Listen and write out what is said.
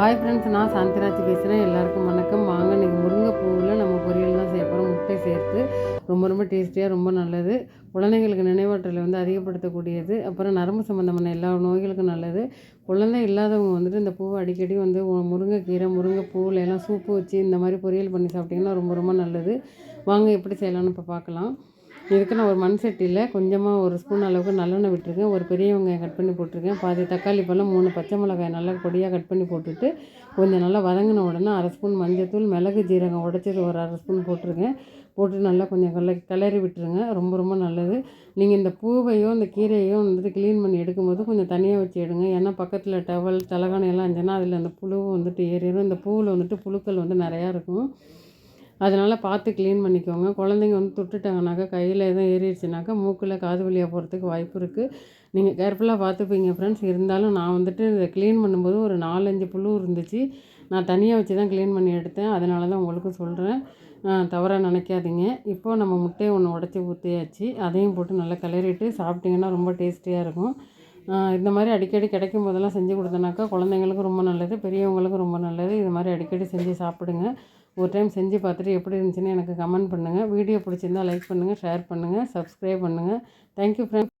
Hi friends நான் சாந்திராஜ் பேசுகிறேன் எல்லாருக்கும் வணக்கம். வாங்க இன்றைக்கி முருங்கைப்பூவில் நம்ம பொரியல் தான் செய்ய போகிறோம் முட்டை சேர்த்து. ரொம்ப ரொம்ப டேஸ்டியாக ரொம்ப நல்லது. குழந்தைங்களுக்கு நினைவாற்றலை வந்து அதிகப்படுத்தக்கூடியது. அப்புறம் நரம்பு சம்மந்தமான எல்லா நோய்களுக்கும் நல்லது. குழந்தை இல்லாதவங்க வந்துட்டு இந்த பூவை அடிக்கடி வந்து முருங்கைக்கீரை முருங்கைப்பூவில் எல்லாம் சூப்பு வச்சு இந்த மாதிரி பொரியல் பண்ணி சாப்பிட்டிங்கன்னா ரொம்ப ரொம்ப நல்லது. வாங்க எப்படி செய்யலாம்னு இப்போ பார்க்கலாம். இதுக்கு நான் ஒரு மண் சட்டியில் கொஞ்சமாக ஒரு ஸ்பூன் அளவுக்கு நல்லெண்ணெய் விட்டுருக்கேன். ஒரு பெரிய வெங்காயம் கட் பண்ணி போட்டிருக்கேன். பாதி தக்காளி பழம் மூணு பச்சை மிளகாய் நல்லா பொடியாக கட் பண்ணி போட்டுட்டு கொஞ்சம் நல்லா வதங்கின உடனே அரை ஸ்பூன் மஞ்சத்தூள் மிளகு ஜீரகம் உடச்சது ஒரு அரை ஸ்பூன் போட்டிருக்கேன். போட்டு நல்லா கொஞ்சம் கல கிளறி விட்டுருங்க. ரொம்ப ரொம்ப நல்லது. நீங்கள் இந்த பூவையும் இந்த கீரையும் வந்துட்டு க்ளீன் பண்ணி எடுக்கும்போது கொஞ்சம் தனியாக வச்சு எடுங்க. ஏன்னா பக்கத்தில் டவல் தலகாணி எல்லாம் இருந்துச்சுன்னா அதில் அந்த புழு வந்துட்டு ஏறிடும் இந்த பூவில் வந்துட்டு புழுக்கள் வந்து நிறையா இருக்கும். அதனால் பார்த்து க்ளீன் பண்ணிக்கோங்க. குழந்தைங்க வந்து தொட்டுட்டாங்கனாக்கா கையில் எதுவும் ஏறிடுச்சுனாக்கா மூக்கில் காது வழியாக போகிறதுக்கு வாய்ப்பு இருக்குது நீங்கள் கேர்ஃபுல்லாக பார்த்துப்பீங்க ஃப்ரெண்ட்ஸ் இருந்தாலும் நான் வந்துட்டு இதை க்ளீன் பண்ணும்போது ஒரு நாலஞ்சு புழு இருந்துச்சு. நான் தனியாக வச்சு தான் க்ளீன் பண்ணி எடுத்தேன். அதனால தான் உங்களுக்கும் சொல்கிறேன் தவறாக நினைக்காதீங்க. இப்போது நம்ம முட்டையை ஒன்று உடச்சி ஊற்றியாச்சு அதையும் போட்டு நல்லா கிளறிட்டு சாப்பிட்டிங்கன்னா ரொம்ப டேஸ்டியாக இருக்கும். இந்த மாதிரி அடிக்கடி கிடைக்கும் போதெல்லாம் செஞ்சு கொடுத்தனாக்கா குழந்தைங்களுக்கும் ரொம்ப நல்லது பெரியவங்களுக்கும் ரொம்ப நல்லது. இது மாதிரி அடிக்கடி செஞ்சு சாப்பிடுங்க. ஒரு டைம் செஞ்சு பார்த்துட்டு எப்படி இருந்துச்சுன்னு எனக்கு கமெண்ட் பண்ணுங்கள் வீடியோ பிடிச்சிருந்தா லைக் பண்ணுங்கள் ஷேர் பண்ணுங்கள் சப்ஸ்கிரைப் பண்ணுங்கள் தேங்க்யூ ஃப்ரெண்ட்ஸ்